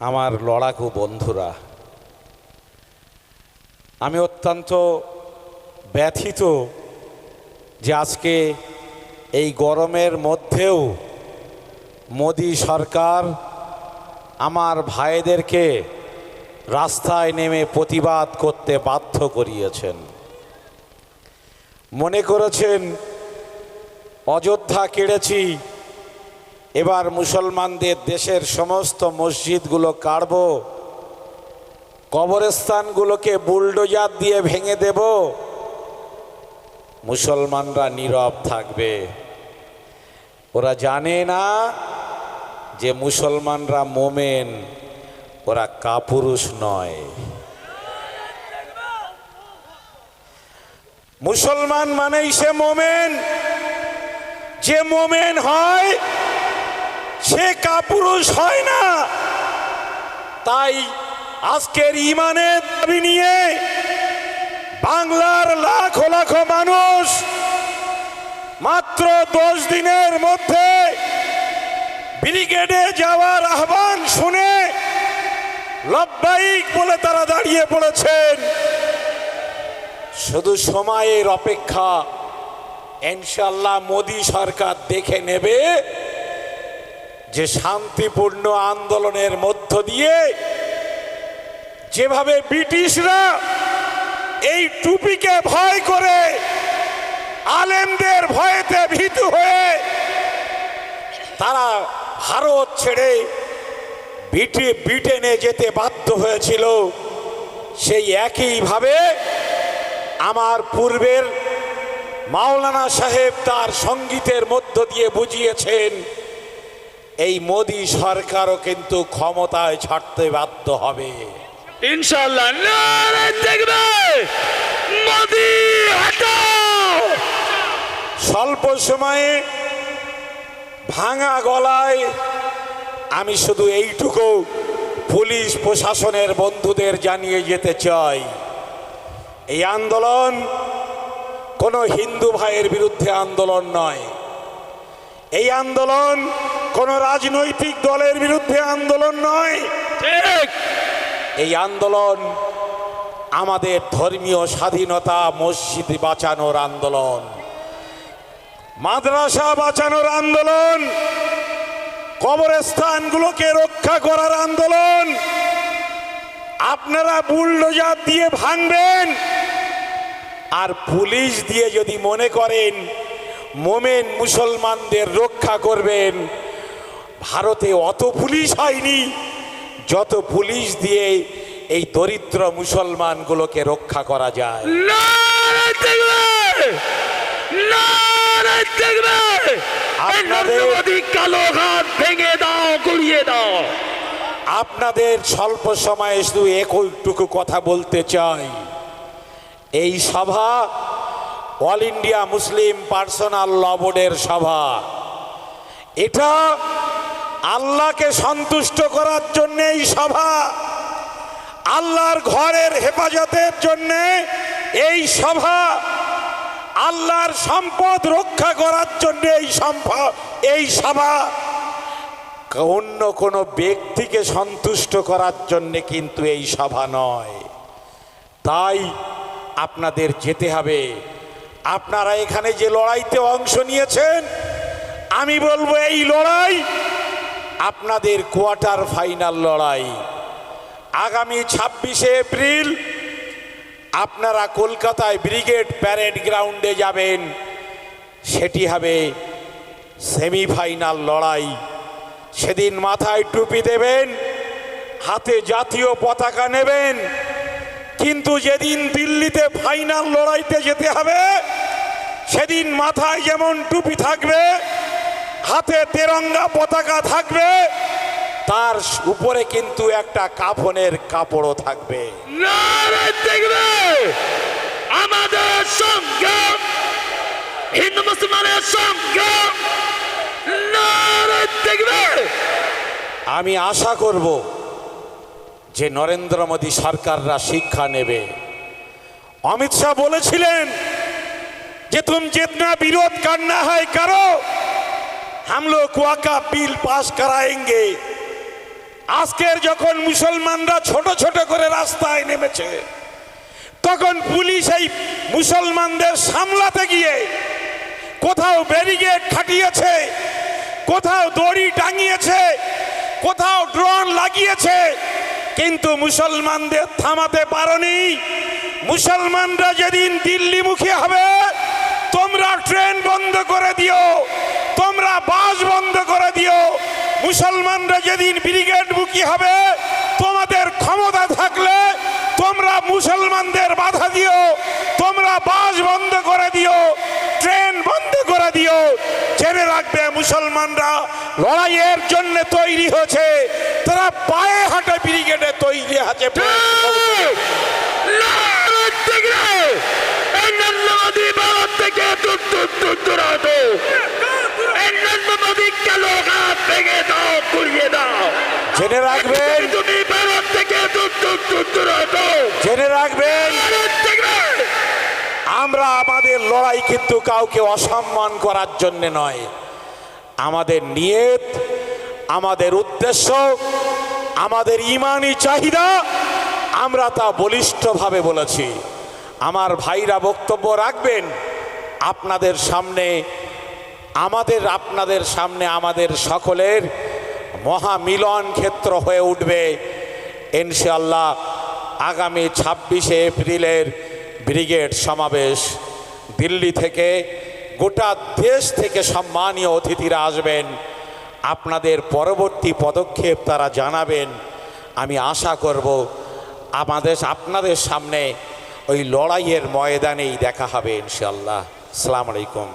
আমার লড়াকু বন্ধুরা, আমি অত্যন্ত ব্যথিত যে আজকে এই গরমের মধ্যেও মোদি সরকার আমার ভাইদেরকে রাস্তায় নেমে প্রতিবাদ করতে বাধ্য করিয়েছেন। মনে করেছেন, অযোধ্যা কেড়েছি এবার মুসলমানদের দেশের সমস্ত মসজিদগুলো কাড়ব, কবরস্থানগুলোকে বুলডোজার দিয়ে ভেঙে দেব। মুসলমানরা নীরব থাকবে। ওরা জানে না যে মুসলমানরা মোমেন, ওরা কাপুরুষ নয়। মুসলমান মানেই সে মোমেন। যে মোমেন হয় সে কাপুরুষ হয় না। তাই আজকের ইমানের দাবি নিয়ে বাংলার লাখ লাখ মানুষ মাত্র দশ দিনের মধ্যে ব্রিগেডে যাওয়ার আহ্বান শুনে লব্বাইক বলে তারা দাঁড়িয়ে পড়েছেন। শুধু সময়ের অপেক্ষা ইনশাল্লাহ মোদী সরকার দেখে নেবে যে শান্তিপূর্ণ আন্দোলনের মধ্য দিয়ে যেভাবে ব্রিটিশরা এই টুপিকে ভয় করে আলেমদের ভয়েতে ভীতু হয়ে তারা ভারত ছেড়ে ব্রিটি ব্রিটেনে যেতে বাধ্য হয়েছিল, সেই একইভাবে আমার পূর্বের মাওলানা সাহেব তার সঙ্গীতের মধ্য দিয়ে বুঝিয়েছেন এই মোদী সরকারও কিন্তু ক্ষমতায় ছাড়তে বাধ্য হবে। ইনশাল্লাহ দেখবে! মোদি স্বল্প সময়ে ভাঙা গলায় আমি শুধু এইটুকু পুলিশ প্রশাসনের বন্ধুদের জানিয়ে যেতে চাই। এই আন্দোলন কোনো হিন্দু ভাইয়ের বিরুদ্ধে আন্দোলন নয়। এই আন্দোলন কোনো রাজনৈতিক দলের বিরুদ্ধে আন্দোলন নয়। ঠিক। এই আন্দোলন আমাদের ধর্মীয় স্বাধীনতা মসজিদ বাঁচানোর আন্দোলন মাদ্রাসা বাঁচানোর আন্দোলন কবরস্থানগুলোকে রক্ষা করার আন্দোলন আপনারা বুলডোজার দিয়ে ভাঙবেন আর পুলিশ দিয়ে যদি মনে করেন মোমেন মুসলমানদের রক্ষা করবেন। ভারতে অত পুলিশ হয়নি। যত পুলিশ দিয়ে এই দরিদ্র মুসলমানগুলোকে রক্ষা করা যায়। আপনাদের স্বল্প সময়ে শুধু একটুকু কথা বলতে চাই। এই সভা all India Muslim personal law বোর্ডের সভা। এটা আল্লাহকে সন্তুষ্ট করার জন্য এই সভা। আল্লাহর ঘরের হেফাজতের জন্য এই সভা। আল্লাহর সম্পদ রক্ষা করার জন্য এই সম্ভব এই সভা। অন্য কোনো ব্যক্তিকে সন্তুষ্ট করার জন্যে কিন্তু এই সভা নয়। তাই আপনাদের যেতে হবে। আপনারা এখানে যে লড়াইতে অংশ নিয়েছেন, আমি বলব এই লড়াই আপনাদের কোয়ার্টার ফাইনাল লড়াই। আগামী ছাব্বিশে এপ্রিল আপনারা কলকাতায় ব্রিগেড প্যারেড গ্রাউন্ডে যাবেন। সেটি হবে সেমিফাইনাল লড়াই। সেদিন মাথায় টুপি দেবেন, হাতে জাতীয় পতাকা নেবেন কিন্তু যেদিন দিল্লিতে ফাইনাল লড়াইতে যেতে হবে সেদিন মাথায় যেমন টুপি থাকবে হাতে তেরঙ্গা পতাকা থাকবে তার উপরে কিন্তু একটা কাফনের কাপড়ও থাকবে। দেখবে আমাদের সঙ্গে হিন্দু মুসলমানের নারে দেখবে। আমি আশা করব যে নরেন্দ্র মোদী সরকাররা শিক্ষা নেবে। অমিত শাহ বলেছিলেন যে, তুম জিতনা বিরোধ কান্না হয় কারও হামলো কুয়াকা বিল পাস করায়েঙ্গে। আজকের যখন মুসলমানরা ছোট ছোট করে রাস্তায় নেমেছে, তখন পুলিশ এই মুসলমানদের সামলাতে গিয়ে কোথাও ব্যারিগেড খাটিয়েছে, কোথাও দড়ি টাঙিয়েছে, কোথাও ড্রোন লাগিয়েছে কিন্তু মুসলমানদের থামাতে পারোনি। মুসলমানরা যেদিন দিল্লি দিল্লিমুখী হবে, তোমরা ট্রেন বন্ধ করে দিও, তোমরা বাস বন্ধ করে দিও। মুসলমানরা যেদিন ব্রিগেড মুখী হবে, তোমাদের ক্ষমতা থাকলে তোমরা মুসলমানদের বাধা দিও তোমরা বাস বন্ধ করে দিও ট্রেন বন্ধ করে দিও জেনে রাখবে মুসলমানরা লড়াইয়ের জন্য তৈরি হয়েছে। তারা পায়ে হাঁটে ব্রিগেডে তৈরি আছে থেকে দূর দূর দূর দূরান্ত। ভেঙে দাও দাও। জেনে রাখবেন। তুমি ভারত থেকে দূর দূর দূর দূরান্ত। জেনে রাখবেন। আমরা আমাদের লড়াই কিন্তু কাউকে অসম্মান করার জন্য নয়। আমাদের নিয়ত, আমাদের উদ্দেশ্য, আমাদের ইমানি চাহিদা, আমরা তা বলিষ্ঠভাবে বলেছি। আমার ভাইরা বক্তব্য রাখবেন, আপনাদের সামনে, আমাদের, আপনাদের সামনে আমাদের সকলের মহামিলন ক্ষেত্র হয়ে উঠবে। ইনশাল্লাহ আগামী ছাব্বিশে এপ্রিলের ব্রিগেড সমাবেশ। দিল্লি থেকে, গোটা দেশ থেকে সম্মানীয় অতিথিরা আসবেন। আপনাদের পরবর্তী পদক্ষেপ তারা জানাবেন। আমি আশা করব আমাদের, আপনাদের সামনে ওই লড়াইয়ের ময়দানেই দেখা হবে ইনশাল্লাহ আসসালামু আলাইকুম।